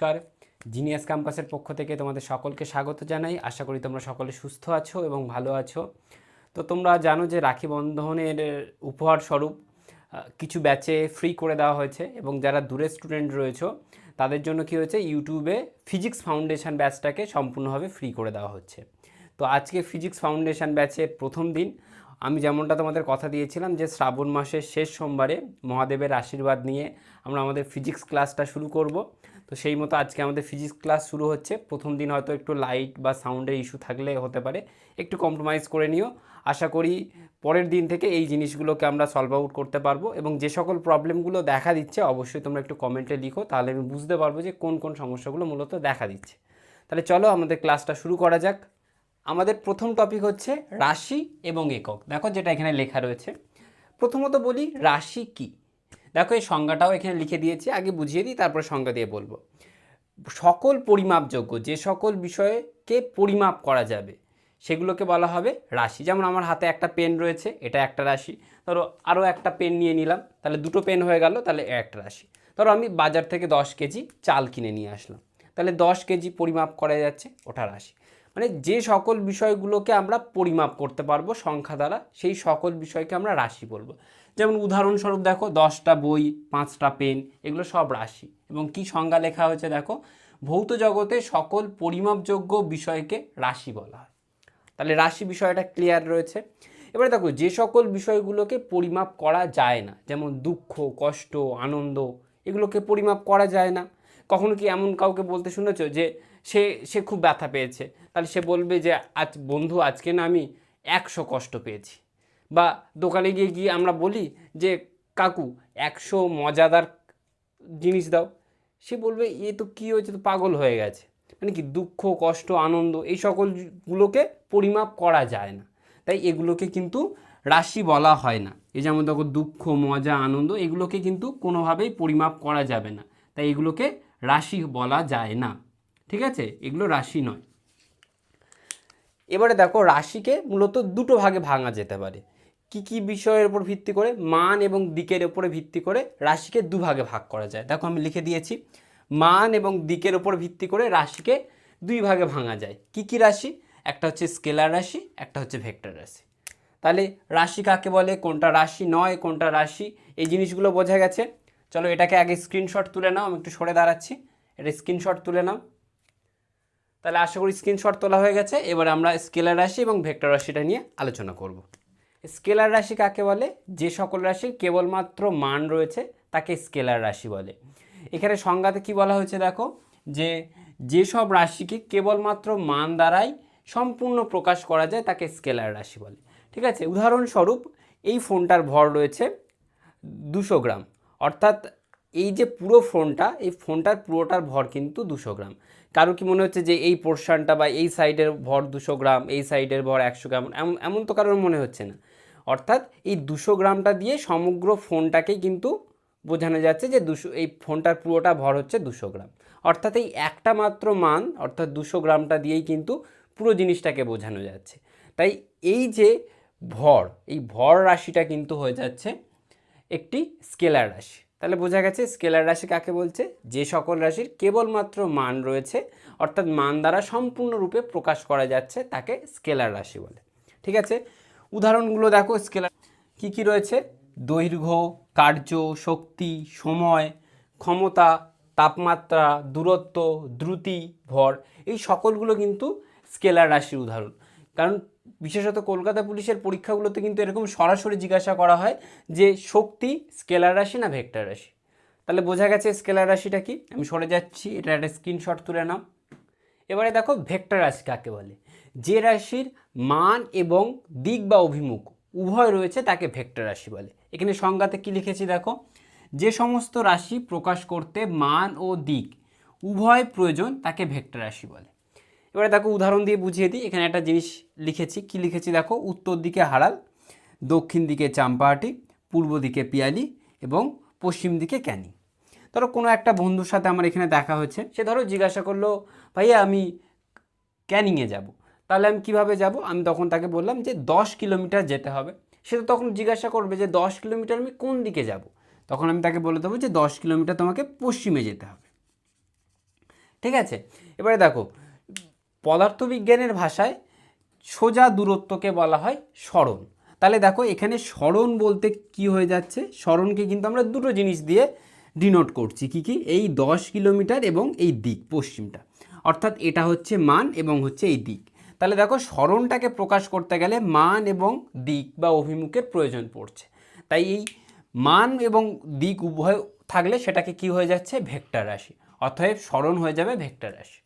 নমস্কার। জিনিয়াস ক্যাম্পাসের পক্ষ থেকে তোমাদের সকলকে স্বাগত জানাই। আশা করি তোমরা সকলে সুস্থ আছো এবং ভালো আছো। তো তোমরা জানো যে রাখি বন্ধনের উপহার স্বরূপ কিছু ব্যাচে ফ্রি করে দেওয়া হয়েছে এবং যারা দূরের স্টুডেন্ট রয়েছে, তাদের জন্য কি হয়েছে, ইউটিউবে ফিজিক্স ফাউন্ডেশন ব্যাচটাকে সম্পূর্ণভাবে ফ্রি করে দেওয়া হচ্ছে। তো আজকে ফিজিক্স ফাউন্ডেশন ব্যাচের প্রথম দিন, আমি যেমনটা তোমাদের কথা দিয়েছিলাম যে শ্রাবণ মাসের শেষ সোমবারে মহাদেবের আশীর্বাদ নিয়ে আমরা আমাদের ফিজিক্স ক্লাসটা শুরু করব। তো সেই মতো আজকে আমাদের ফিজিক্স ক্লাস শুরু হচ্ছে। প্রথম দিন হয়তো একটু লাইট বা সাউন্ডের ইস্যু থাকলে হতে পারে। একটু কম্প্রোমাইজ করে নিও। আশা করি পরের দিন থেকে এই জিনিসগুলোকে আমরা সলভ আউট করতে পারব এবং যে সকল প্রবলেমগুলো দেখা দিচ্ছে, অবশ্যই তোমরা একটু কমেন্টে লিখো, তাহলে আমি বুঝতে পারব যে কোন কোন সমস্যাগুলো মূলত দেখা দিচ্ছে। তাহলে চলো আমাদের ক্লাসটা শুরু করা যাক। আমাদের প্রথম টপিক হচ্ছে রাশি এবং একক। দেখো যেটা এখানে লেখা রয়েছে। প্রথমত বলি, রাশি কি? দেখো এই সংজ্ঞাটাও এখানে লিখে দিয়েছি, আগে বুঝিয়ে দিই, তারপরে সংজ্ঞা দিয়ে বলব। সকল পরিমাপযোগ্য, যে সকল বিষয়কে পরিমাপ করা যাবে, সেগুলোকে বলা হবে রাশি। যেমন আমার হাতে একটা পেন রয়েছে, এটা একটা রাশি। ধরো আরও একটা পেন নিয়ে নিলাম, তাহলে দুটো পেন হয়ে গেল, তাহলে একটা রাশি। ধরো আমি বাজার থেকে দশ কেজি চাল কিনে নিয়ে আসলাম, তাহলে দশ কেজি পরিমাপ করা যাচ্ছে, ওটা রাশি। মানে যে সকল বিষয়গুলোকে আমরা পরিমাপ করতে পারব সংখ্যা দ্বারা, সেই সকল বিষয়কে আমরা রাশি বলব। যেমন উদাহরণস্বরূপ দেখো, দশটা বই, পাঁচটা পেন, এগুলো সব রাশি। এবং কি সংজ্ঞা লেখা হয়েছে দেখো, ভৌত জগতে সকল পরিমাপযোগ্য বিষয়কে রাশি বলা হয়। তাহলে রাশি বিষয়টা ক্লিয়ার রয়েছে। এবারে দেখো, যে সকল বিষয়গুলোকে পরিমাপ করা যায় না, যেমন দুঃখ, কষ্ট, আনন্দ, এগুলোকে পরিমাপ করা যায় না। কখনো কি এমন কাউকে বলতে শুনেছো যে সে সে খুব ব্যথা পেয়েছে। তাহলে সে বলবে যে, আজ বন্ধু, আজকে না আমি একশো কষ্ট পেয়েছি। বা দোকানে গিয়ে গিয়ে আমরা বলি যে, কাকু, একশো মজাদার জিনিস দাও। সে বলবে, এ তো কী হয়েছে? তো পাগল হয়ে গেছে। মানে কি, দুঃখ, কষ্ট, আনন্দ, এই সকলগুলোকে পরিমাপ করা যায় না। তাই এগুলোকে কিন্তু রাশি বলা হয় না। এই যেমন দেখো, দুঃখ, মজা, আনন্দ, এগুলোকে কিন্তু কোনোভাবেই পরিমাপ করা যাবে না। তাই এগুলোকে রাশি বলা যায় না। ঠিক আছে? এগুলো রাশি নয়। এবারে দেখো, রাশিকে মূলত দুটো ভাগে ভাঙা যেতে পারে। কি কি বিষয়ের উপর ভিত্তি করে, মান এবং দিকের উপরে ভিত্তি করে রাশিকে দুভাগে ভাগ করা যায়। দেখো, আমি লিখে দিয়েছি, মান এবং দিকের উপর ভিত্তি করে রাশিকে দুই ভাগে ভাঙা যায়। কি কি রাশি? একটা হচ্ছে স্কেলার রাশি, একটা হচ্ছে ভেক্টর রাশি। তাহলে রাশি কাকে বলে? কোনটা রাশি নয়, কোনটা রাশি? এই জিনিসগুলো বোঝা গেছে। চলো, এটাকে আগে স্ক্রিনশট তুলে নাও, আমি একটু সরে দাঁড়াচ্ছি। এটা স্ক্রিনশট তুলে নাও। তাহলে আশা করি স্ক্রিনশট তোলা হয়ে গেছে। এবার আমরা স্কেলার রাশি এবং ভেক্টর রাশিটা নিয়ে আলোচনা করব। স্কেলার রাশি কাকে বলে? যে সকল রাশির কেবলমাত্র মান রয়েছে, তাকে স্কেলার রাশি বলে। এখানে সংজ্ঞাতে কি বলা হয়েছে দেখো? যে যেসব রাশিকে কেবলমাত্র মান দ্বারাই সম্পূর্ণ প্রকাশ করা যায়, তাকে স্কেলার রাশি বলে। ঠিক আছে? উদাহরণস্বরূপ, এই ফোনটার ভর রয়েছে দুশো গ্রাম। অর্থাৎ এই যে পুরো ফোনটা, এই ফোনটার পুরোটার ভর কিন্তু দুশো গ্রাম। কারও কি মনে হচ্ছে যে এই পোর্শনটা বা এই সাইডের ভর দুশো গ্রাম, এই সাইডের ভর একশো গ্রাম, এমন এমন তো কারোর মনে হচ্ছে না। অর্থাৎ এই দুশো গ্রামটা দিয়ে সমগ্র ফোনটাকেই কিন্তু বোঝানো যাচ্ছে যে দুশো, এই ফোনটার পুরোটা ভর হচ্ছে দুশো গ্রাম। অর্থাৎ এই একটা মাত্র মান, অর্থাৎ দুশো গ্রামটা দিয়েই কিন্তু পুরো জিনিসটাকে বোঝানো যাচ্ছে। তাই এই যে ভর, এই ভর রাশিটা কিন্তু হয়ে যাচ্ছে একটি স্কেলার রাশি। তাহলে বোঝা গেছে স্কেলার রাশি কাকে বলছে? যে সকল রাশির কেবলমাত্র মান রয়েছে, অর্থাৎ মান দ্বারা সম্পূর্ণরূপে প্রকাশ করা যাচ্ছে তাকে স্কেলার রাশি বলে। ঠিক আছে? উদাহরণগুলো দেখো স্কেলার, কি কি রয়েছে? দৈর্ঘ্য, কার্য, শক্তি, সময়, ক্ষমতা, তাপমাত্রা, দূরত্ব, দ্রুতি, ভর, এই সকলগুলো কিন্তু স্কেলার রাশির উদাহরণ। কারণ বিশেষত কলকাতা পুলিশের পরীক্ষাগুলোতে কিন্তু এরকম সরাসরি জিজ্ঞাসা করা হয় যে শক্তি স্কেলার রাশি না ভেক্টর রাশি? তাহলে বোঝা গেছে স্কেলার রাশিটা কি? আমি সরে যাচ্ছি, এটা একটা স্ক্রিনশট তুলে নাও। এবারে দেখো ভেক্টর রাশি কাকে বলে? যে রাশির মান এবং দিক বা অভিমুখ উভয় রয়েছে তাকে ভেক্টর রাশি বলে। এখানে সংজ্ঞাতে কি লিখেছি দেখো? যে সমস্ত রাশি প্রকাশ করতে মান ও দিক উভয় প্রয়োজন তাকে ভেক্টর রাশি বলে। এবারে দেখো উদাহরণ দিয়ে বুঝিয়ে দিই। এখানে একটা জিনিস লিখেছি। কি লিখেছি দেখো? উত্তর দিকে হারাল, দক্ষিণ দিকে চাম্পাহাটি, পূর্ব দিকে পিয়ালি এবং পশ্চিম দিকে ক্যানিং। ধরো কোনো একটা বন্ধুর সাথে আমার এখানে দেখা হয়েছে। সে ধরো জিজ্ঞাসা করল, ভাইয়া, আমি ক্যানিংয়ে যাব। তাহলে আমি কীভাবে যাব? আমি তখন তাকে বললাম যে, দশ কিলোমিটার যেতে হবে। সে তো তখন জিজ্ঞাসা করবে যে, দশ কিলোমিটার আমি কোন দিকে যাব? তখন আমি তাকে বলে দেবো যে, দশ কিলোমিটার তোমাকে পশ্চিমে যেতে হবে। ঠিক আছে? এবারে দেখো পদার্থবিজ্ঞানের ভাষায় সোজা দূরত্বকে বলা হয় সরণ তাহলে দেখো, এখানে সরণ বলতে কি হয়ে যাচ্ছে? সরণকে কিন্তু আমরা দুটো জিনিস দিয়ে ডিনোট করছি। কি কি? এই দশ কিলোমিটার এবং এই দিক, পশ্চিমটা। অর্থাৎ এটা হচ্ছে মান এবং হচ্ছে এই দিক। তাহলে দেখো সরণটাকে প্রকাশ করতে গেলে মান এবং দিক বা অভিমুখের প্রয়োজন পড়ছে। তাই এই মান এবং দিক উভয় থাকলে সেটাকে কি হয়ে যাচ্ছে? ভেক্টর রাশি। অতএব সরণ হয়ে যাবে ভেক্টর রাশি।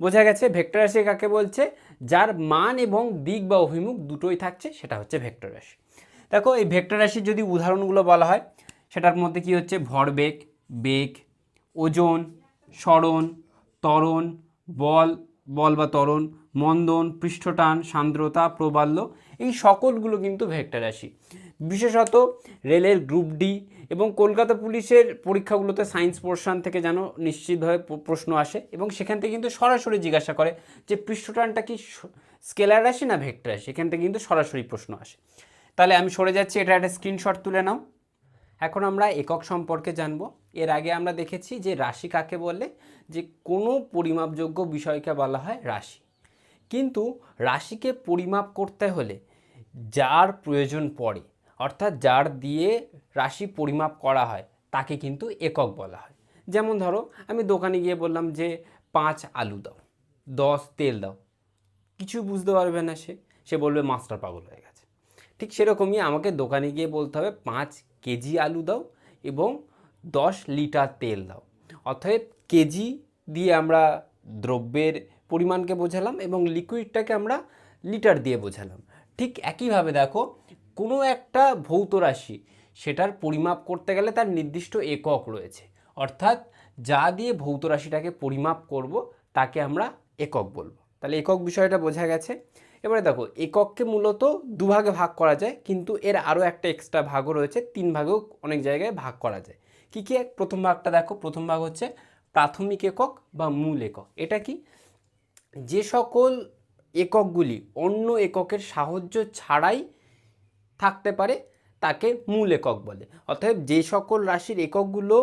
বোঝা গেছে ভেক্টর রাশি কাকে বলছে? যার মান এবং দিক বা অভিমুখ দুটোই থাকছে, সেটা হচ্ছে ভেক্টর রাশি। দেখো, এই ভেক্টর রাশির যদি উদাহরণগুলো বলা হয়, সেটার মধ্যে কি হচ্ছে? ভরবেগ, বেগ, ওজন সরণ ত্বরণ, বল বল বা ত্বরণ, মন্দন, পৃষ্ঠটান, সান্দ্রতা, প্রবাল্য, এই সকলগুলো কিন্তু ভেক্টর রাশি। বিশেষত রেলের গ্রুপ ডি এবং কলকাতা পুলিশের পরীক্ষাগুলোতে সায়েন্স পোর্শন থেকে যেন নিশ্চিতভাবে প্রশ্ন আসে এবং সেখান থেকে কিন্তু সরাসরি জিজ্ঞাসা করে যে পৃষ্ঠটানটা কি স্কেলার রাশি না ভেক্টর রাশি? এখান থেকে কিন্তু সরাসরি প্রশ্ন আসে। তাহলে আমি সরে যাচ্ছি, এটা একটা স্ক্রিনশট তুলে নাও। এখন আমরা একক সম্পর্কে জানব। এর আগে আমরা দেখেছি যে রাশি কাকে বলে? যে কোনো পরিমাপযোগ্য বিষয়কে বলা হয় রাশি। কিন্তু রাশিকে পরিমাপ করতে হলে যার প্রয়োজন পড়ে অর্থাৎ যার দিয়ে রাশি পরিমাপ করা হয়, তাকে কিন্তু একক বলা হয়। যেমন ধরো, আমি দোকানে গিয়ে বললাম যে, পাঁচ আলু দাও, দশ তেল দাও। কিছু বুঝতে পারবে না সে সে বলবে মাস্টার পাগল হয়ে গেছে। ঠিক সেরকমই আমাকে দোকানে গিয়ে বলতে হবে, পাঁচ কেজি আলু দাও এবং দশ লিটার তেল দাও। অর্থাৎ কেজি দিয়ে আমরা দ্রব্যের পরিমাণকে বোঝালাম এবং লিকুইডটাকে আমরা লিটার দিয়ে বোঝালাম। ঠিক একইভাবে দেখো কোনো একটা ভৌত রাশি সেটার পরিমাপ করতে গেলে তার নির্দিষ্ট একক রয়েছে। অর্থাৎ যা দিয়ে ভৌত রাশিটাকে পরিমাপ করব, তাকে আমরা একক বলব। তাহলে একক বিষয়টা বোঝা গেছে। এবারে দেখো, একককে মূলত দুভাগে ভাগ করা যায়, কিন্তু এর আরও একটা এক্সট্রা ভাগও রয়েছে, তিন ভাগেও অনেক জায়গায় ভাগ করা যায়। কী কী? প্রথম ভাগটা দেখো, প্রথম ভাগ হচ্ছে প্রাথমিক একক বা মূল একক। এটা কি? যে সকল এককগুলি অন্য এককের সাহায্য ছাড়াই থাকতে পারে, তাকে মূল একক বলে। অতএব যে সকল রাশির এককগুলো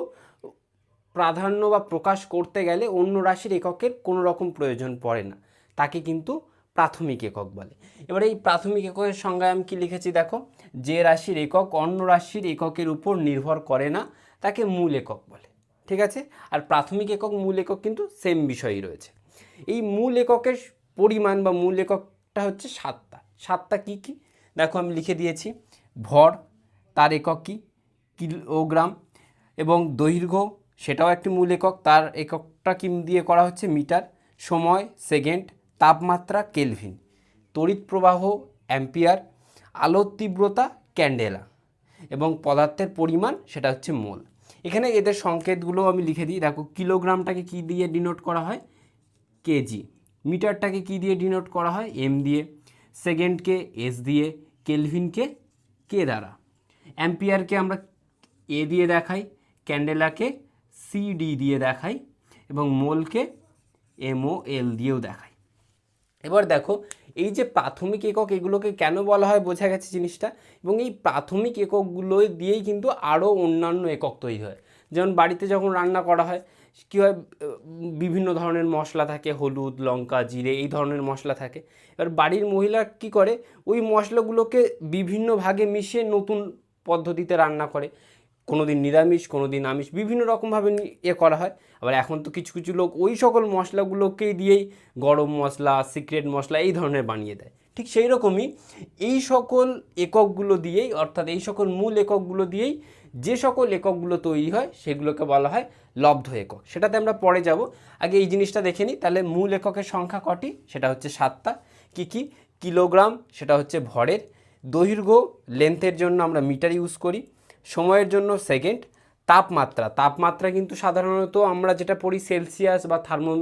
প্রাধান্য বা প্রকাশ করতে গেলে অন্য রাশির এককের কোনো রকম প্রয়োজন পড়ে না। তাকে কিন্তু প্রাথমিক একক বলে। এবার এই প্রাথমিক এককের সংজ্ঞায় আমি কী লিখেছি দেখো? যে রাশির একক অন্য রাশির এককের উপর নির্ভর করে না, তাকে মূল একক বলে। ঠিক আছে? আর প্রাথমিক একক, মূল একক কিন্তু সেম বিষয়ই রয়েছে। এই মূল এককের পরিমাণ বা মূল এককটা হচ্ছে সাতটা। সাতটা কী কি? দেখো আমি লিখে দিয়েছি। ভর, তার একক কি? কিলোগ্রাম। এবং দৈর্ঘ্য, সেটাও একটি মূল একক। তার এককটা কি দিয়ে করা হচ্ছে? মিটার। সময়, সেকেন্ড। তাপমাত্রা, কেলভিন। তড়িৎ প্রবাহ, অ্যাম্পিয়ার। আলোর তীব্রতা, ক্যান্ডেলা। এবং পদার্থের পরিমাণ, সেটা হচ্ছে মোল। এখানে এদের সংকেতগুলো আমি লিখে দিই। দেখো, কিলোগ্রামটাকে কি দিয়ে ডিনোট করা হয়? কেজি। মিটারটাকে কি দিয়ে ডিনোট করা হয়? এম দিয়ে। সেকেন্ডকে এস দিয়ে। কেলভিনকে কে দ্বারা? অ্যাম্পিয়ারকে আমরা এ দিয়ে দেখাই, ক্যান্ডেলাকে সিডি দিয়ে দেখাই এবং মোলকে এমও এল দিয়েও দেখাই। এবার দেখো, এই যে প্রাথমিক একক এগুলোকে কেন বলা হয় বোঝা গেছে জিনিসটা? এবং এই প্রাথমিক এককগুলো দিয়েই কিন্তু আরও অন্যান্য একক তৈরি হয়। যেমন বাড়িতে যখন রান্না করা হয় কী হয় বিভিন্ন ধরনের মশলা থাকে, হলুদ, লঙ্কা, জিরে, এই ধরনের মশলা থাকে। এবার বাড়ির মহিলা কি করে, ওই মশলাগুলোকে বিভিন্ন ভাগে মিশিয়ে নতুন পদ্ধতিতে রান্না করে। কোনো দিন নিরামিষ কোনো দিন আমিষ, বিভিন্ন রকমভাবে এ করা হয়। আবার এখন তো কিছু কিছু লোক ওই সকল মশলাগুলোকেই দিয়েই গরম মশলা, সিক্রেট মশলা এই ধরনের বানিয়ে দেয়। ঠিক সেই রকমই এই সকল এককগুলো দিয়েই, অর্থাৎ এই সকল মূল এককগুলো দিয়েই যে সকল এককগুলো তৈরি হয়, সেগুলোকে বলা হয় লব্ধ একক। সেটাতে আমরা পরে যাব। আগে এই জিনিসটা দেখে নিই। তাহলে মূল এককের সংখ্যা কটি? সেটা হচ্ছে সাতটা। কি কি? কিলোগ্রাম, সেটা হচ্ছে ভরের। দৈর্ঘ্য, লেন্থের জন্য আমরা মিটার ইউজ করি। সময়ের জন্য সেকেন্ড। তাপমাত্রা। তাপমাত্রা কিন্তু সাধারণত আমরা যেটা পড়ি সেলসিয়াস বা থার্মো,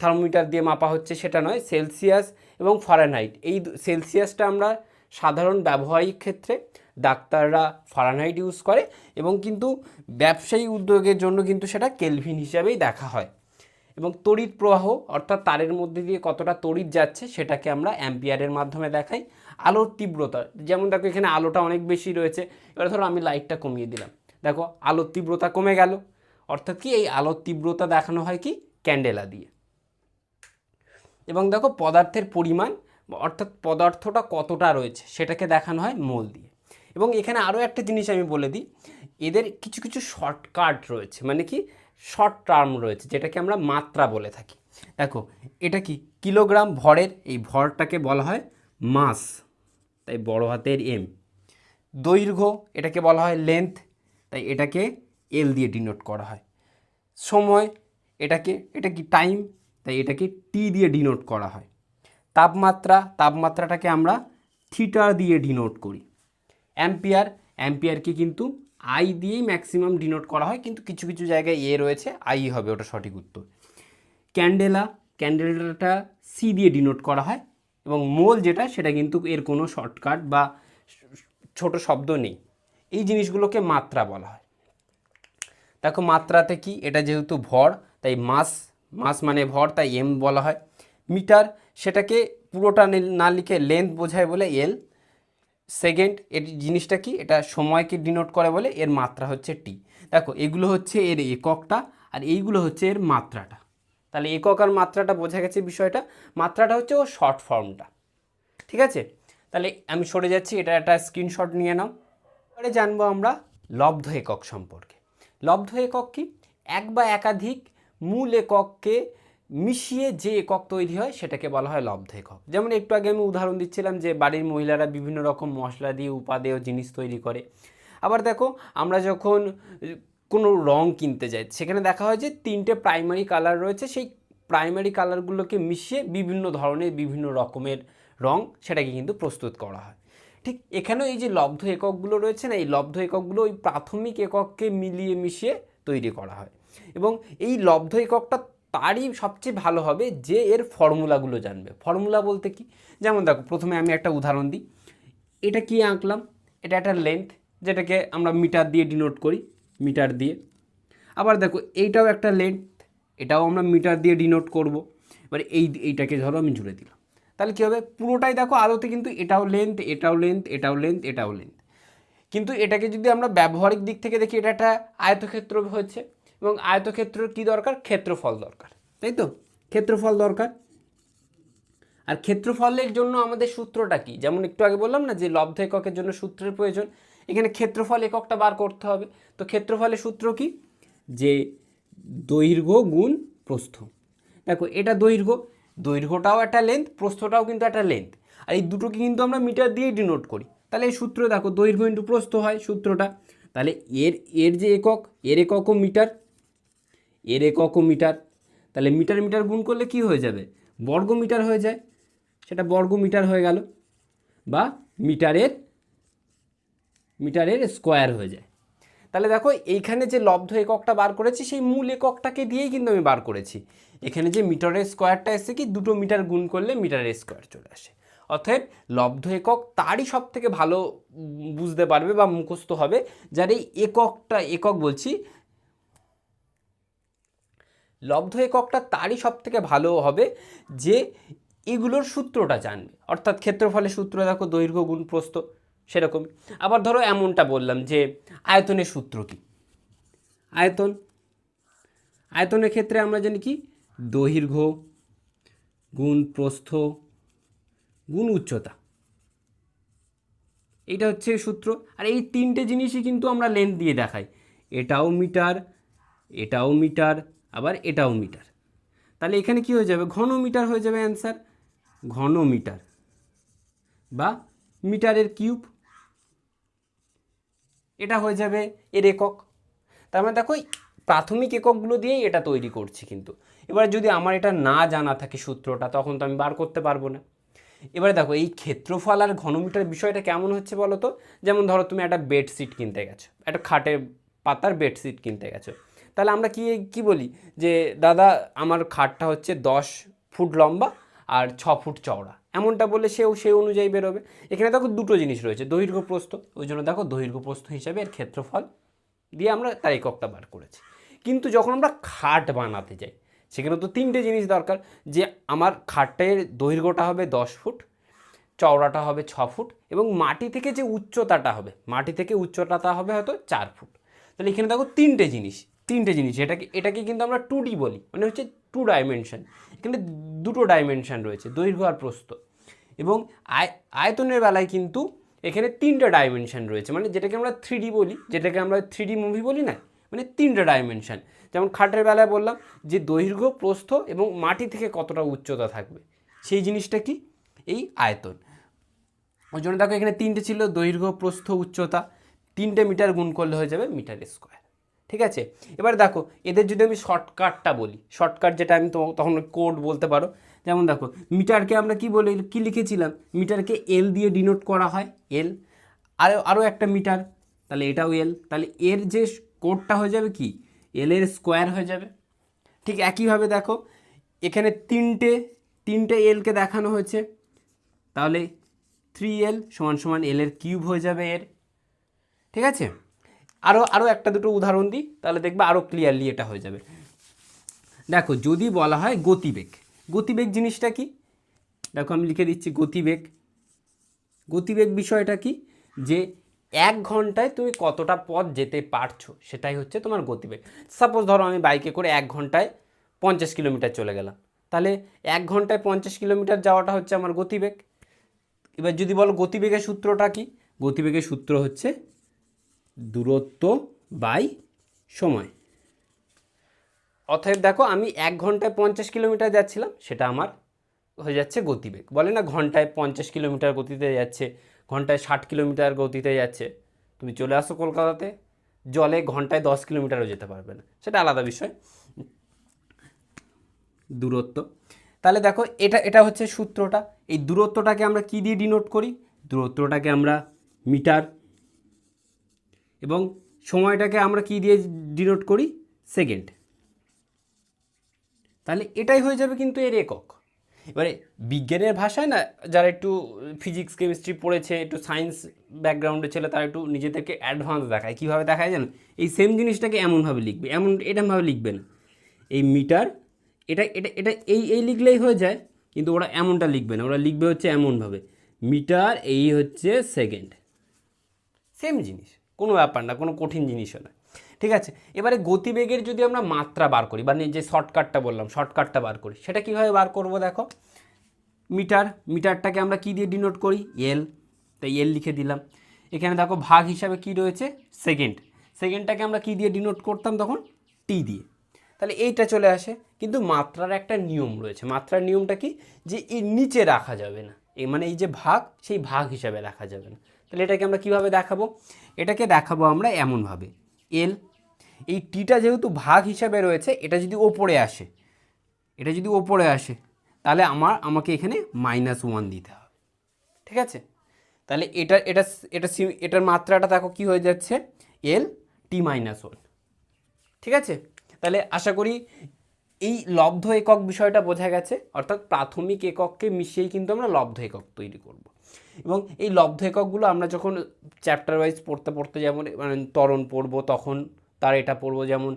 থার্মোমিটার দিয়ে মাপা হচ্ছে সেটা নয়, সেলসিয়াস এবং ফারেনহাইট। এই সেলসিয়াসটা আমরা সাধারণ ব্যবহারিক ক্ষেত্রে ডাক্তাররা ফারানহাইট ইউজ করে এবং কিন্তু ব্যবসায়ী উদ্যোগের জন্য কিন্তু সেটা কেলভিন হিসাবেই দেখা হয়। এবং তড়িৎ প্রবাহ অর্থাৎ তারের মধ্যে দিয়ে কতটা তড়িৎ যাচ্ছে সেটাকে আমরা অ্যাম্পিয়ারের মাধ্যমে দেখাই। আলোর তীব্রতা, যেমন দেখো এখানে আলোটা অনেক বেশি রয়েছে। এবার ধরো আমি লাইটটা কমিয়ে দিলাম। দেখো আলোর তীব্রতা কমে গেল। অর্থাৎ কি এই আলোর তীব্রতা দেখানো হয় কি? ক্যান্ডেলা দিয়ে। এবং দেখো পদার্থের পরিমাণ, অর্থাৎ পদার্থটা কতটা রয়েছে সেটাকে দেখানো হয় মোল দিয়ে। এবং এখানে আরও একটা জিনিস আমি বলে দিই, এদের কিছু কিছু শর্টকাট রয়েছে মানে কি শর্ট টার্ম রয়েছে, যেটাকে আমরা মাত্রা বলে থাকি। দেখো, এটা কি কিলোগ্রাম ভরের, এই ভরটাকে বলা হয় মাস, তাই বড় হাতের এম দৈর্ঘ্য, এটাকে বলা হয় লেন্থ তাই এটাকে এল দিয়ে ডিনোট করা হয়। সময়, এটাকে, এটা কি টাইম তাই এটাকে টি দিয়ে ডিনোট করা হয়। তাপমাত্রা, তাপমাত্রাটাকে আমরা থিটা দিয়ে ডিনোট করি। অ্যাম্পিয়ার, অ্যাম্পিয়ারকে কিন্তু আই দিয়েই ম্যাক্সিমাম ডিনোট করা হয়, কিন্তু কিছু কিছু জায়গায় এ রয়েছে আই হবে ওটা সঠিক উত্তর। ক্যান্ডেলা ক্যান্ডেলাটা সি দিয়ে ডিনোট করা হয় এবং মোল যেটা, সেটা কিন্তু এর কোনো শর্টকাট বা ছোট শব্দ নেই। এই জিনিসগুলোকে মাত্রা বলা হয়। দেখো, মাত্রাতে কি? এটা যেহেতু ভর, তাই মাস মাস মানে ভর, তাই এম বলা হয়। মিটার, সেটাকে পুরোটা নে- লিখে লেন্থ বোঝায় বলে এল সেকেন্ড এর জিনিসটা কি? এটা সময়কে ডিনোট করে বলে এর মাত্রা হচ্ছে টি দেখো, এগুলো হচ্ছে এর এককটা আর এইগুলো হচ্ছে এর মাত্রাটা। তাহলে একক আর মাত্রাটা বোঝা গেছে বিষয়টা। মাত্রাটা হচ্ছে ও শর্ট ফর্মটা ঠিক আছে? তাহলে আমি সরে যাচ্ছি, এটা একটা স্ক্রিনশট নিয়ে নাও। এবারে জানব আমরা লব্ধ একক সম্পর্কে। লব্ধ একক কি? এক বা একাধিক মূল একককে মিশিয়ে যে একক তৈরি হয়, সেটাকে বলা হয় লব্ধ একক। যেমন একটু আগে আমি উদাহরণ দিচ্ছিলাম যে, বাড়ির মহিলারা বিভিন্ন রকম মশলা দিয়ে উপাদেয় জিনিস তৈরি করে। আবার দেখো, আমরা যখন কোনো রং কিনতে যাই, সেখানে দেখা হয় যে, তিনটে প্রাইমারি কালার রয়েছে, সেই প্রাইমারি কালারগুলোকে মিশিয়ে বিভিন্ন ধরনের বিভিন্ন রকমের রং সেটাকে কিন্তু প্রস্তুত করা হয়। ঠিক এখানেও এই যে লব্ধ এককগুলো রয়েছে না, এই লব্ধ এককগুলো ওই প্রাথমিক একককে মিলিয়ে মিশিয়ে তৈরি করা হয়। এবং এই লব্ধ এককটা তারই সবচেয়ে ভালো হবে যে এর ফর্মুলাগুলো জানবে। ফর্মুলা বলতে কি? যেমন দেখো, প্রথমে আমি একটা উদাহরণ দিই। এটা কি আঁকলাম? এটা একটা লেন্থ যেটাকে আমরা মিটার দিয়ে ডিনোট করি মিটার দিয়ে। আবার দেখো, এইটাও একটা লেন্থ এটাও আমরা মিটার দিয়ে ডিনোট করব। এবারে এই, এইটাকে ধরো আমি জুড়ে দিলাম। তাহলে কী হবে? পুরোটাই দেখো আদতে কিন্তু এটাও লেন্থ এটাও লেন্থ এটাও লেন্থ এটাও লেন্থ কিন্তু এটাকে যদি আমরা ব্যবহারিক দিক থেকে দেখি, এটা একটা আয়তক্ষেত্র হচ্ছে এবং আয়তক্ষেত্রের কী দরকার? ক্ষেত্রফল দরকার। তাই তো? ক্ষেত্রফল দরকার। আর ক্ষেত্রফলের জন্য আমাদের সূত্রটা কি? যেমন একটু আগে বললাম না যে লব্ধ এককের জন্য সূত্রের প্রয়োজন। এখানে ক্ষেত্রফল এককটা বার করতে হবে। তো ক্ষেত্রফলের সূত্র কি? যে দৈর্ঘ্য গুণ প্রস্থ। দেখো, এটা দৈর্ঘ্য। দৈর্ঘ্যটাও একটা লেন্থ প্রস্থটাও কিন্তু একটা লেন্থ আর এই দুটোকে কিন্তু আমরা মিটার দিয়েই ডিনোট করি। তাহলে এই সূত্র দেখো, দৈর্ঘ্য ইন্টু প্রস্থ হয় সূত্রটা। তাহলে এর এর যে একক, এর এককও মিটার। এর এককও মিটার। তাহলে মিটার মিটার গুণ করলে কি হয়ে যাবে? বর্গ মিটার হয়ে যায়। সেটা বর্গ মিটার হয়ে গেল বা মিটারের মিটারের স্কোয়ার হয়ে যায়। তাহলে দেখো, এইখানে যে লব্ধ এককটা বার করেছি, সেই মূল এককটাকে দিয়েই কিন্তু আমি বার করেছি। এখানে যে মিটারের স্কোয়ারটা এসে কি? দুটো মিটার গুণ করলে মিটারের স্কোয়ার চলে আসে। অর্থাৎ লব্ধ একক তারই সব থেকে ভালো বুঝতে পারবে বা মুখস্থ হবে, যার এই এককটা, একক বলছি লব্ধ এককটা তারই সব থেকে ভালো হবে যে এগুলোর সূত্রটা জানবে। অর্থাৎ ক্ষেত্রফলের সূত্র দেখো, দৈর্ঘ্য গুণ প্রস্থ সেরকম আবার ধরো এমনটা বললাম যে আয়তনের সূত্র কি? আয়তন। আয়তনের ক্ষেত্রে আমরা জানি কি? দৈর্ঘ্য গুণ প্রস্থ গুণ উচ্চতা। এটা হচ্ছে সূত্র। আর এই তিনটে জিনিসই কিন্তু আমরা লেন্থ দিয়ে দেখাই। এটাও মিটার এটাও মিটার আবার এটাও মিটার। তাহলে এখানে কি হয়ে যাবে? ঘন মিটার হয়ে যাবে অ্যান্সার ঘন মিটার বা মিটারের কিউব এটা হয়ে যাবে এর একক। তার মানে দেখো প্রাথমিক এককগুলো দিয়েই এটা তৈরি করছি কিন্তু। এবার যদি আমার এটা না জানা থাকে সূত্রটা, তখন তো আমি বার করতে পারব না। এবারে দেখো, এই ক্ষেত্রফল আর ঘনমিটার বিষয়টা কেমন হচ্ছে বলো তো? যেমন ধরো, তুমি একটা বেডশিট কিনতে গেছো, একটা খাটে পাতার বেডশিট কিনতে গেছো। তাহলে আমরা কি কি বলি? যে দাদা, আমার খাটটা হচ্ছে দশ ফুট লম্বা আর ছ ফুট চওড়া। এমনটা বলে সেও সেই অনুযায়ী বেরোবে। এখানে দেখো দুটো জিনিস রয়েছে দৈর্ঘ্য প্রস্থ ওই জন্য দেখো দৈর্ঘ্য প্রস্থ হিসাবে এর ক্ষেত্রফল দিয়ে আমরা তার এককটা বার করেছি। কিন্তু যখন আমরা খাট বানাতে যাই, সেখানে তো তিনটে জিনিস দরকার, যে আমার খাটের দৈর্ঘ্যটা হবে দশ ফুট, চওড়াটা হবে ছ ফুট এবং মাটি থেকে যে উচ্চতাটা হবে, মাটি থেকে উচ্চতাটা হবে হয়তো চার ফুট। তাহলে এখানে দেখো তিনটে জিনিস তিনটে জিনিস, এটাকে এটাকে কিন্তু আমরা টু ডি বলি মানে হচ্ছে টু ডাইমেনশান এখানে দুটো ডাইমেনশান রয়েছে, দৈর্ঘ্য আর প্রস্থ। এবং আয়, আয়তনের বেলায় কিন্তু এখানে তিনটে ডাইমেনশান রয়েছে মানে যেটাকে আমরা থ্রি বলি, যেটাকে আমরা থ্রি মুভি বলি না মানে তিনটে ডাইমেনশান যেমন খাটের বেলায় বললাম যে দৈর্ঘ্য, প্রস্থ এবং মাটি থেকে কতটা উচ্চতা থাকবে, সেই জিনিসটা কি? এই আয়তন। ওই জন্য দেখো এখানে তিনটে ছিল, দৈর্ঘ্য, প্রস্থ, উচ্চতা। তিনটে মিটার গুণ করলে হয়ে যাবে মিটার স্কোয়ার। ঠিক আছে? এবার দেখো, এদের যদি আমি শর্টকাটটা বলি শর্টকাট যেটা আমি তখন কোড বলতে পারো, যেমন দেখো, মিটারকে আমরা কি বলি, কি লিখেছিলাম? মিটারকে এল দিয়ে ডিনোট করা হয় এল আরও আরও একটা মিটার, তাহলে এটাও এল তাহলে এর যে কোডটা হয়ে যাবে কি? এল এর স্কোয়ার হয়ে যাবে। ঠিক একইভাবে দেখো, এখানে তিনটে তিনটে এলকে দেখানো হয়েছে। তাহলে থ্রি এল সমান সমান এল এর কিউব হয়ে যাবে এর। ঠিক আছে? আরও আরও একটা দুটো উদাহরণ দিই, তাহলে দেখবে আরও ক্লিয়ারলি এটা হয়ে যাবে। দেখো, যদি বলা হয় গতিবেগ গতিবেগ জিনিসটা কি? দেখো, আমি লিখে দিচ্ছি গতিবেগ। গতিবেগ বিষয়টা কি? যে এক ঘন্টায় তুমি কতটা পথ যেতে পারছ, সেটাই হচ্ছে তোমার গতিবেগ। সাপোজ ধরো আমি বাইকে করে এক ঘন্টায় পঞ্চাশ কিলোমিটার চলে গেলাম। তাহলে এক ঘন্টায় পঞ্চাশ কিলোমিটার যাওয়াটা হচ্ছে আমার গতিবেগ। এবার যদি বলো গতিবেগের সূত্রটা কি? গতিবেগের সূত্র হচ্ছে দূরত্ব বাই সময়। অতএব দেখো আমি এক ঘন্টায় পঞ্চাশ কিলোমিটার যাচ্ছিলাম, সেটা আমার হয়ে যাচ্ছে গতিবেগ। বলে না ঘন্টায় পঞ্চাশ কিলোমিটার গতিতে যাচ্ছে, ঘন্টায় ষাট কিলোমিটার গতিতে যাচ্ছে। তুমি চলে আসো কলকাতাতে, জলে ঘন্টায় দশ কিলোমিটারও যেতে পারবে না। সেটা আলাদা বিষয়। দূরত্ব। তাহলে দেখো এটা এটা হচ্ছে সূত্রটা। এই দূরত্বটাকে আমরা কি দিয়ে ডিনোট করি? দূরত্বটাকে আমরা মিটার এবং সময়টাকে আমরা কি দিয়ে ডিনোট করি? সেকেন্ড তাহলে এটাই হয়ে যাবে কিন্তু এর একক। এবারে বিজ্ঞানের ভাষায় না, যারা একটু ফিজিক্স কেমিস্ট্রি পড়েছে, একটু সায়েন্স ব্যাকগ্রাউন্ডে ছেলে, তারা একটু নিজেদেরকে অ্যাডভান্স দেখায়। কীভাবে দেখায় জানো? এই সেম জিনিসটাকে এমনভাবে লিখবে, এমন, এরমভাবে লিখবে না। এই মিটার এটা এটা এটা, এই এই লিখলেই হয়ে যায়, কিন্তু ওরা এমনটা লিখবে না, ওরা লিখবে হচ্ছে এমনভাবে। মিটার এই হচ্ছে সেকেন্ড সেম জিনিস। কোনো ব্যাপার না, কোনো কঠিন জিনিসও না। ঠিক আছে? এবারে গতিবেগের যদি আমরা মাত্রা বার করি মানে যে শর্টকাটটা বললাম, শর্টকাটটা বার করি, সেটা কীভাবে বার করব দেখো? মিটার, মিটারটাকে আমরা কি দিয়ে ডিনোট করি? এল তাই এল লিখে দিলাম। এখানে দেখো ভাগ হিসাবে কি রয়েছে? সেকেন্ড। সেকেন্ডটাকে আমরা কি দিয়ে ডিনোট করতাম তখন? টি দিয়ে। তাহলে এইটা চলে আসে। কিন্তু মাত্রার একটা নিয়ম রয়েছে। মাত্রার নিয়মটা কি? যে এর নিচে রাখা যাবে না। এই মানে এই যে ভাগ, সেই ভাগ হিসাবে রাখা যাবে না। তাহলে এটাকে আমরা কীভাবে দেখাবো? এটাকে দেখাবো আমরা এমনভাবে। এল এই টিটা যেহেতু ভাগ হিসাবে রয়েছে, এটা যদি ওপরে আসে, এটা যদি ওপরে আসে, তাহলে আমার, আমাকে এখানে মাইনাস ওয়ান দিতে হবে। ঠিক আছে? তাহলে এটা এটা এটা এটার মাত্রাটা দেখো কি হয়ে যাচ্ছে? এল টি মাইনাস ওয়ান ঠিক আছে? তাহলে আশা করি এই লব্ধ একক বিষয়টা বোঝা গেছে, অর্থাৎ প্রাথমিক একককে মিশিয়েই কিন্তু আমরা লব্ধ একক তৈরি করব। এবং এই লব্ধ এককগুলো আমরা যখন চ্যাপ্টার ওয়াইজ পড়তে পড়তে যেমন মানে ত্বরণ পড়ব, তখন তার এটা পড়ব, যেমন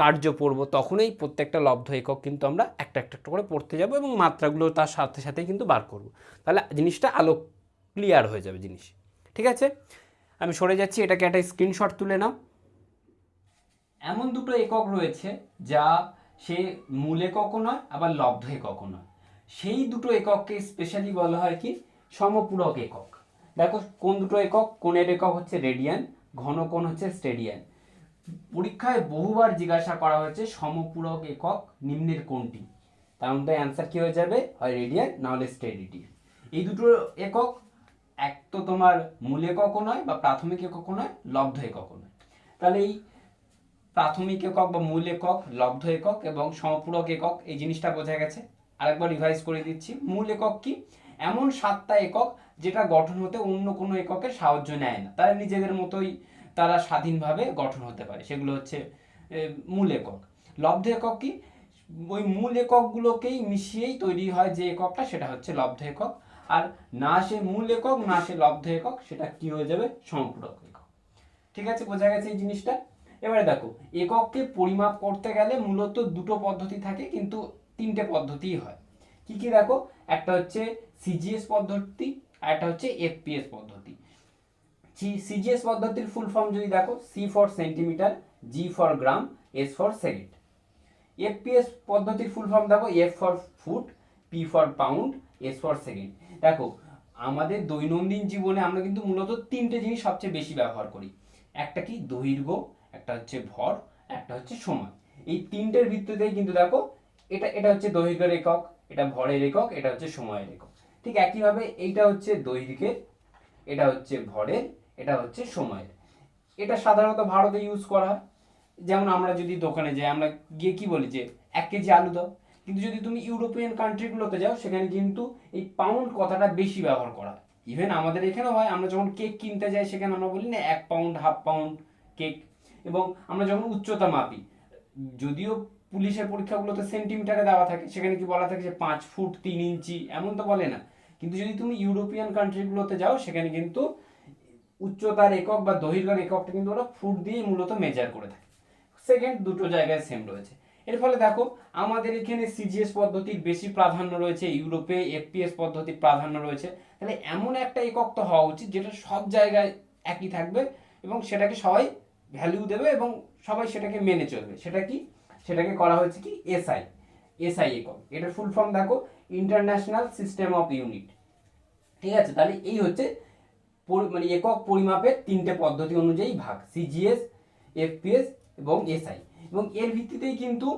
কার্য পড়ব, তখনই প্রত্যেকটা লব্ধ একক কিন্তু আমরা একটা একটা একটা করে পড়তে যাব এবং মাত্রাগুলো তার সাথে সাথেই কিন্তু বার করব। তাহলে জিনিসটা আলো ক্লিয়ার হয়ে যাবে জিনিস। ঠিক আছে? আমি সরে যাচ্ছি, এটাকে একটা স্ক্রিনশট তুলে নাও। এমন দুটো একক রয়েছে যা সে মূল এককও নয়, আবার লব্ধ এককও নয়। সেই দুটো একককে স্পেশালি বলা হয় কি? সমপূরক একক। দেখো কোন দুটো একক? কোণের একক হচ্ছে রেডিয়ান ঘন কোণ হচ্ছে স্টেডিয়ান পরীক্ষায় বহুবার জিজ্ঞাসা করা হয়েছে সমপূরক একক নিম্নের কোনটি তার মধ্যে অ্যান্সার কী হয়ে যাবে? হয় রেডিয়ান না হলে স্টেডিয়ান এই দুটো একক এক তো তোমার মূল এককও নয় বা প্রাথমিক এককও নয়, লব্ধ এককও নয়। তাহলে এই প্রাথমিক একক বা মূল একক, লব্ধ একক এবং সমপূরক একক, এই জিনিসটা বোঝা গেছে। আরেকবার রিভাইজ করে দিচ্ছি। মূল একক কি? এমন সাতটা একক যেটা গঠন হতে অন্য কোনো এককের সাহায্য নেয় না। তারা নিজেদের মতোই তারা স্বাধীনভাবে গঠন হতে পারে। সেগুলো হচ্ছে মূল একক। লব্ধ একক কি? ওই মূল এককগুলোকেই মিশিয়েই তৈরি হয় যে এককটা, সেটা হচ্ছে লব্ধ একক। আর না সে মূল একক, না সে লব্ধ একক, সেটা কি হয়ে যাবে? সমপূরক একক। ঠিক আছে? বোঝা গেছে এই জিনিসটা? এবারে দেখো একককে পরিমাপ করতে গেলে মূলত দুটো পদ্ধতি থাকে, কিন্তু তিনটে পদ্ধতিই হয়। কি কি দেখো? একটা হচ্ছে সিজিএস পদ্ধতি, আর একটা হচ্ছে এফপিএস পদ্ধতি। সিজিএস পদ্ধতির ফুল ফর্ম যদি দেখো C for centimetre G for gram S for second FPS পদ্ধতির ফুল ফর্ম দেখো F for foot P for pound S for second দেখো, আমাদের দৈনন্দিন জীবনে আমরা কিন্তু মূলত তিনটে জিনিস সবচেয়ে বেশি ব্যবহার করি। একটা কি? দৈর্ঘ্য একটা হচ্ছে ভর, একটা হচ্ছে সময়। এই তিনটের ভিত্তিতেই কিন্তু দেখো, এটা এটা হচ্ছে দৈর্ঘ্যের একক, এটা ভরের একক, এটা হচ্ছে সময়ের একক। ঠিক একইভাবে এইটা হচ্ছে দৈর্ঘ্যের, এটা হচ্ছে ভরের, এটা হচ্ছে সময়ের। এটা সাধারণত ভারতে ইউজ করা হয়। যেমন আমরা যদি দোকানে যাই, আমরা গিয়ে কি বলি যে, এক কেজি আলু দাও। কিন্তু যদি তুমি ইউরোপিয়ান কান্ট্রিগুলোতে যাও, সেখানে কিন্তু এই পাউন্ড কথাটা বেশি ব্যবহার করা হয়। ইভেন আমাদের এখানেও হয়, আমরা যখন কেক কিনতে যাই, সেখানে আমরা বলি না, এক পাউন্ড হাফ পাউন্ড কেক এবং আমরা যখন উচ্চতা মাপি, যদিও পুলিশের পরীক্ষাগুলোতে সেন্টিমিটারে দেওয়া থাকে, সেখানে কি বলা থাকে যে পাঁচ ফুট তিন ইঞ্চি, এমন তো বলে না। কিন্তু যদি তুমি ইউরোপিয়ান কান্ট্রিগুলোতে যাও, সেখানে কিন্তু উচ্চতার একক বা দৈর্ঘ্যের এককটা কিন্তু ওরা ফুট দিয়ে মূলত মেজার করে থাকে। সেকেন্ড দুটো জায়গায় সেম রয়েছে। এর ফলে দেখো, আমাদের এখানে সিজিএস পদ্ধতির বেশি প্রাধান্য রয়েছে, ইউরোপে এফপিএস পদ্ধতির প্রাধান্য রয়েছে। তাহলে এমন একটা একক তো হওয়া উচিত, যেটা সব জায়গায় একই থাকবে এবং সেটাকে সবাই ভ্যালু দেবে এবং সবাই সেটাকে মেনে চলবে। সেটা কি? সেটাকে করা হয়েছে কি? এসআই এসআই একক। এটার ফুল ফর্ম দেখো ইন্টারন্যাশনাল সিস্টেম অফ ইউনিট ঠিক আছে? তাহলে এই হচ্ছে মানে একক পরিমাপের তিনটে পদ্ধতি অনুযায়ী ভাগ সিজিএস এফপিএস এবং এসআই এবং এর ভিত্তিতেই কিন্তু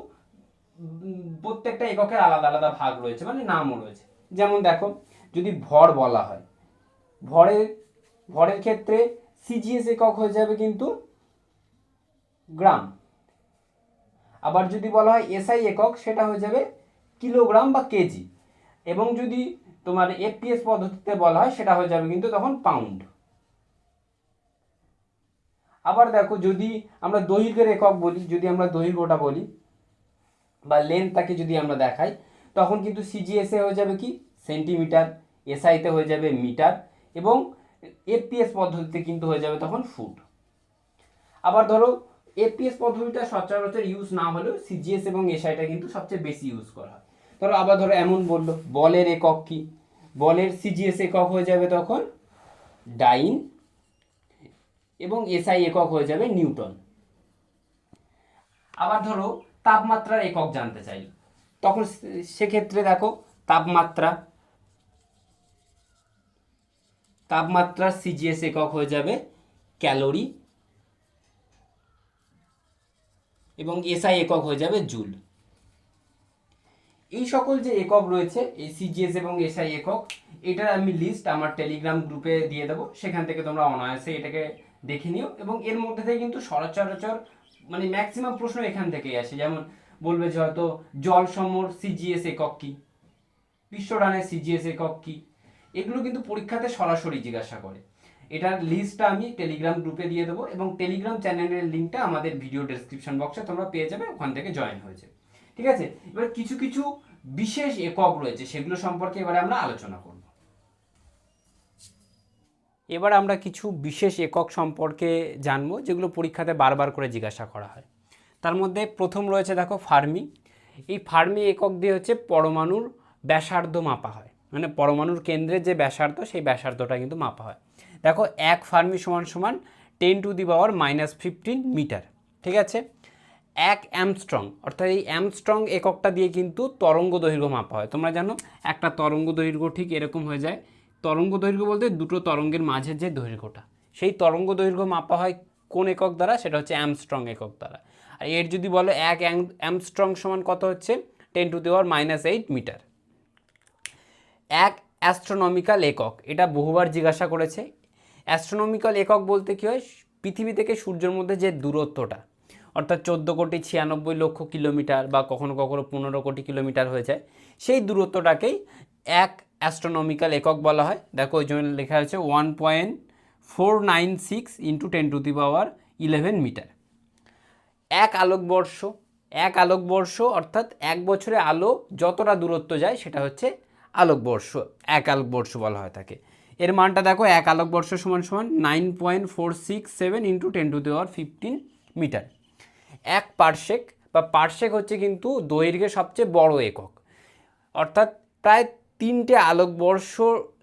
প্রত্যেকটা এককের আলাদা আলাদা ভাগ রয়েছে মানে নামও রয়েছে। যেমন দেখো, যদি ভর বলা হয়, ভরের ভরের ক্ষেত্রে সিজিএস একক হয়ে যাবে কিন্তু গ্রাম। আবার যদি বলা হয় এসআই একক, সেটা হয়ে যাবে কিলোগ্রাম বা কেজি। এবং যদি তোমার এফপিএস পদ্ধতিতে বলা হয়, সেটা হয়ে যাবে কিন্তু তখন পাউন্ড। আবার দেখো, যদি আমরা দৈর্ঘ্যের একক বলি, যদি আমরা দৈর্ঘ্যটা বলি, বা লেন্থটাকে যদি আমরা দেখাই, তখন কিন্তু সিজিএসএ হয়ে যাবে কি? সেন্টিমিটার। এসআইতে হয়ে যাবে মিটার। এবং এফপিএস পদ্ধতিতে কিন্তু হয়ে যাবে তখন ফুট। আবার ধরো এফপিএস পদ্ধতিটা সচরাচর ইউজ না হলেও সিজিএস এবং এসআইটা কিন্তু সবচেয়ে বেশি ইউজ করা হয়। ধরো আবার ধরো এমন বলল, বলের একক কি? বলের সিজিএস একক হয়ে যাবে তখন ডাইন এবং এসআই একক হয়ে যাবে নিউটন। আবার ধরো তাপমাত্রার একক জানতে চাইল। তখন সেক্ষেত্রে দেখো তাপমাত্রা, তাপমাত্রার সিজিএস একক হয়ে যাবে ক্যালোরি এবং এসআই একক হয়ে যাবে জুল। এই সকল যে একক রয়েছে, এই সিজিএস এবং এসআই একক, এটার আমি লিস্ট আমার টেলিগ্রাম গ্রুপে দিয়ে দেবো। সেখান থেকে তোমরা অনায়াসে এটাকে দেখে নিও এবং এর মধ্যে থেকে কিন্তু সরাচরাচর মানে ম্যাক্সিমাম প্রশ্ন এখান থেকেই আসে। যেমন বলবে যে হয়তো জল সমর সিজিএস একক কী? বিশ্ব রানের সিজিএস একক কী? এগুলো কিন্তু পরীক্ষাতে সরাসরি জিজ্ঞাসা করে। এটার লিস্টটা আমি টেলিগ্রাম গ্রুপে দিয়ে দেবো এবং টেলিগ্রাম চ্যানেলের লিঙ্কটা আমাদের ভিডিও ডেসক্রিপশন বক্সে তোমরা পেয়ে যাবে, ওখান থেকে জয়েন হয়েছে। ঠিক আছে? এবার কিছু কিছু বিশেষ একক রয়েছে, সেগুলো সম্পর্কে এবারে আমরা আলোচনা করব। এবার আমরা কিছু বিশেষ একক সম্পর্কে জানব, যেগুলো পরীক্ষাতে বারবার করে জিজ্ঞাসা করা হয়। তার মধ্যে প্রথম রয়েছে, দেখো, ফার্মি। এই ফার্মি একক দিয়ে হচ্ছে পরমাণুর ব্যাসার্ধ মাপা হয়। মানে পরমাণুর কেন্দ্রের যে ব্যাসার্ধ, সেই ব্যাসার্ধটা কিন্তু মাপা হয়। দেখো এক ফার্মি সমান সমান ten to the power minus fifteen metre, ঠিক আছে? এক অ্যামস্ট্রং, অর্থাৎ এই অ্যামস্ট্রং এককটা দিয়ে কিন্তু তরঙ্গ দৈর্ঘ্য মাপা হয়। তোমরা জানো, একটা তরঙ্গ দৈর্ঘ্য ঠিক এরকম হয়ে যায়। তরঙ্গ দৈর্ঘ্য বলতে দুটো তরঙ্গের মাঝের যে দৈর্ঘ্যটা, সেই তরঙ্গ দৈর্ঘ্য মাপা হয় কোন একক দ্বারা? সেটা হচ্ছে অ্যামস্ট্রং একক দ্বারা। আর এর যদি বলো এক অ্যাং- অ্যামস্ট্রং সমান কত হচ্ছে? টেন টু দেওয়ার মাইনাস এইট মিটার। এক অ্যাস্ট্রোনমিক্যাল একক, এটা বহুবার জিজ্ঞাসা করেছে অ্যাস্ট্রোনমিক্যাল একক বলতে কী হয়? পৃথিবী থেকে সূর্যের মধ্যে যে দূরত্বটা, অর্থাৎ চোদ্দ কোটি ছিয়ানব্বই লক্ষ কিলোমিটার বা কখনো কখনো পনেরো কোটি কিলোমিটার হয়ে যায়, সেই দূরত্বটাকেই এক অ্যাস্ট্রোনমিক্যাল একক বলা হয়। দেখো, ওই জন্য লেখা আছে one point four nine six into ten to the power eleven metre এক আলোকবর্ষ এক আলোকবর্ষ, অর্থাৎ এক বছরে আলো যতটা দূরত্ব যায়, সেটা হচ্ছে আলোকবর্ষ। এক আলোকবর্ষ বলা হয় তাকে। এর মানটা দেখো এক আলোকবর্ষ সমান সমান nine point four six seven into ten to দেওয়ার ফিফটিন মিটার এক পার্শেক বা পার্শেক হচ্ছে কিন্তু দৈর্ঘ্যের সবচেয়ে বড় একক। অর্থাৎ প্রায় তিনটে আলোকবর্ষ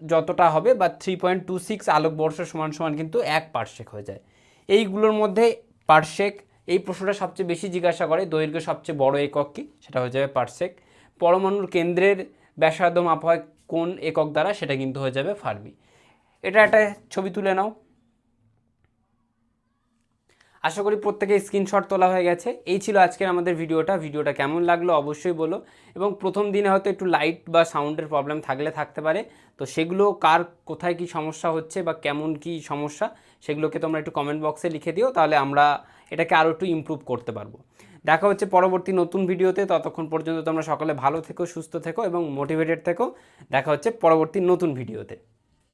যতটা হবে বা থ্রি পয়েন্ট টু সিক্স আলোকবর্ষ সমান সমান কিন্তু এক পার্শেক হয়ে যায়। এইগুলোর মধ্যে পার্শেক এই প্রশ্নটা সবচেয়ে বেশি জিজ্ঞাসা করে দৈর্ঘ্য সবচেয়ে বড় একক কি? সেটা হয়ে যাবে পার্শেক পরমাণুর কেন্দ্রের ব্যাসার্ধ মাপা হয় কোন একক দ্বারা সেটা কিন্তু হয়ে যাবে ফার্মি। এটা একটা ছবি তুলে নাও। আশা করি প্রত্যেকে স্ক্রিনশট তোলা হয়ে গেছে। এই ছিল আজকের আমাদের ভিডিওটা। ভিডিওটা কেমন লাগল অবশ্যই বলো। এবং প্রথম দিনে হয়তো একটু লাইট বা সাউন্ডের প্রবলেম থাকলে থাকতে পারে। তো সেগুলো কার কোথায় কি সমস্যা হচ্ছে বা কেমন কি সমস্যা, সেগুলোকে তোমরা একটু কমেন্ট বক্সে লিখে দিও। তাহলে আমরা এটাকে আরও একটু ইমপ্রুভ করতে পারব। দেখা হচ্ছে পরবর্তী নতুন ভিডিওতে। ততক্ষণ পর্যন্ত তোমরা সকলে ভালো থেকো, সুস্থ থেকো এবং মোটিভেটেড থেকো। দেখা হচ্ছে পরবর্তী নতুন ভিডিওতে।